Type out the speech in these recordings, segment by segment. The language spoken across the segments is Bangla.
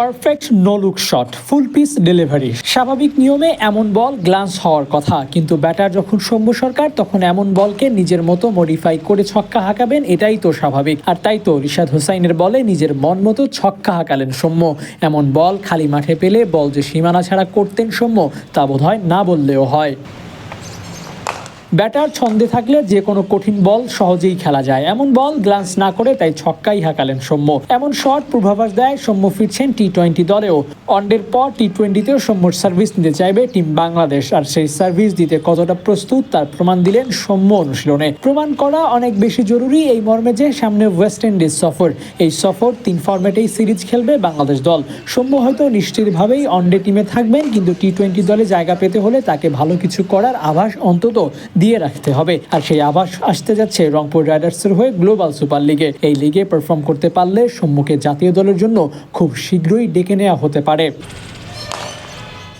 Perfect no look shot full pitch delivery স্বাভাবিক নিয়মে এমন বল গ্লান্স হওয়ার কথা, কিন্তু ব্যাটার যখন সৌম্য সরকার তখন এমন বলকে নিজের মতো মডিফাই করে ছক্কা হাঁকাবেন, এটাই তো স্বাভাবিক। আর তাই তো রিশাদ হোসাইনের বলে নিজের মন মতো ছক্কা হাঁকালেন সৌম্য। এমন বল খালি মাঠে পেলে বল যে সীমানা ছাড়া করতেন সৌম্য, তা বোধহয় না বললেও হয়। ব্যাটার ছন্দে থাকলে যে কোনো কঠিন বল সহজেই খেলা যায়। এমন বল গ্লান্স না করে তাই ছক্কাই হাঁকালেন সৌম্য। এমন শট পূর্বাভাস দেয় সৌম্য ফিরছেন টি টোয়েন্টি দলেও। ওয়ানডের পর টি টোয়েন্টিতেও সৌম্যর সার্ভিস নিতে চাইবে টিম বাংলাদেশ। আর সেই সার্ভিস দিতে কতটা প্রস্তুত তার প্রমাণ দিলেন সৌম্য অনুশীলনে। প্রমাণ করা অনেক বেশি জরুরি এই মর্মে যে সামনে ওয়েস্ট ইন্ডিজ সফর। এই সফর তিন ফরম্যাটেই সিরিজ খেলবে বাংলাদেশ দল। সৌম্য হয়তো নিশ্চিতভাবেই ওয়ানডে টিমে থাকবেন, কিন্তু টি টোয়েন্টি দলে জায়গা পেতে হলে তাকে ভালো কিছু করার আভাস অন্তত দিয়ে রাখতে হবে। আর সেই আভাস আসতে যাচ্ছে রংপুর রাইডার্সের হয়ে গ্লোবাল সুপার লিগে। এই লিগে পারফর্ম করতে পারলে সম্মুখে জাতীয় দলের জন্য খুব শীঘ্রই ডেকে নেওয়া হতে পারে।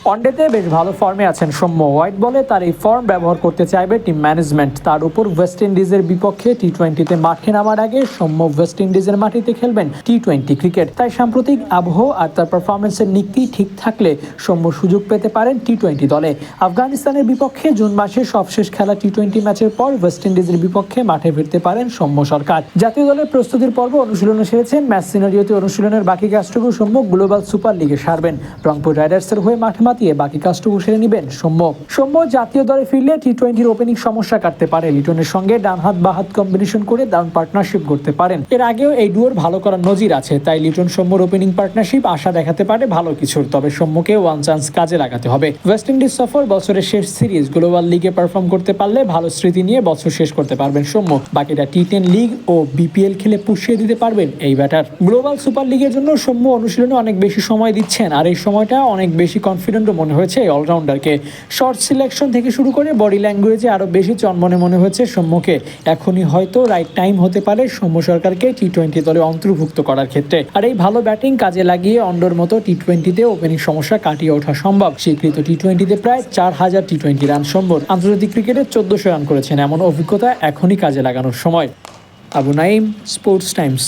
ওয়ানডেতে বেশ ভালো ফর্মে আছেন সৌম্য হোয়াইট বলে। তার এই ফর্ম ব্যবহার করতে চাইবে টিম ম্যানেজমেন্ট। তার উপর ওয়েস্ট ইন্ডিজের বিপক্ষে টি টোয়েন্টিতে মাঠে নামার আগে সৌম্য ওয়েস্ট ইন্ডিজের মাটিতে খেলবেন টি টোয়েন্টি ক্রিকেট। তাই সাম্প্রতিক আবহ আর তার পারফরমেন্সের নিকটি ঠিক থাকলে সৌম্য সুযোগ পেতে পারেন টি টোয়েন্টি দলে। আফগানিস্তানের বিপক্ষে জুন মাসে সবশেষ খেলা টি টোয়েন্টি ম্যাচের পর ওয়েস্ট ইন্ডিজের বিপক্ষে মাঠে ফিরতে পারেন সৌম্য সরকার। জাতীয় দলের প্রস্তুতির পর্ব অনুশীলনে সেরেছেন। ম্যাচ সিনারিওতে অনুশীলনের বাকি কাজটুকু সৌম্য গ্লোবাল সুপার লিগে সারবেন। রংপুর রাইডার্সের হয়ে মাঠে মাতিয়ে বাকি কাজটুকু সেরে নেবেন সৌম্য। সৌম্য জাতীয় দলে ফিরলে টি টোয়েন্টির ওপেনিং সমস্যা কাটতে পারে। লিটনের সঙ্গে ডান হাত বা হাত কম্বিনেশন করে দারুণ পার্টনারশিপ করতে পারেন। এর আগেও এই ডুয়োর ভালো করার নজির আছে, তাই লিটন সৌম্যর ওপেনিং পার্টনারশিপ আশা দেখাতে পারে ভালো কিছুর। তবে সৌম্যকে ওয়ান চান্স কাজে লাগাতে হবে। ওয়েস্ট ইন্ডিজ সফর বছরের শেষ সিরিজ গ্লোবাল লিগে পারফর্ম করতে পারলে ভালো স্মৃতি নিয়ে বছর শেষ করতে পারবেন সৌম্য। বাকিটা টি টেন লিগ ও বিপিএল খেলে পুষিয়ে দিতে পারবেন এই ব্যাটার গ্লোবাল সুপার লিগের জন্য সৌম্য অনুশীলনে অনেক বেশি সময় দিচ্ছেন, আর এই সময়টা অনেক বেশি কনফিডেন্টও মনে হয়েছে এই অলরাউন্ডারকে। শর্ট সিলেকশন থেকে শুরু করে বডি ল্যাঙ্গুয়েজে আরও বেশি চনমনে মনে হয়েছে সৌম্যকে। এখনই হয়তো রাইট টাইম হতে পারে সৌম্য সরকারকে টি টোয়েন্টি দলে অন্তর্ভুক্ত করার ক্ষেত্রে। আর এই ভালো ব্যাটিং কাজে লাগিয়ে অন্ডর মতো টি টোয়েন্টিতে ওপেনিং সমস্যা কাটিয়ে ওঠা সম্ভব। স্বীকৃত টি টোয়েন্টিতে প্রায় চার হাজার টি টোয়েন্টি রান সম্ভব। আন্তর্জাতিক ক্রিকেটে চোদ্দশো রান করেছেন এমন অভিজ্ঞতা এখনই কাজে লাগানোর সময়। Abu Nayeem sports Times.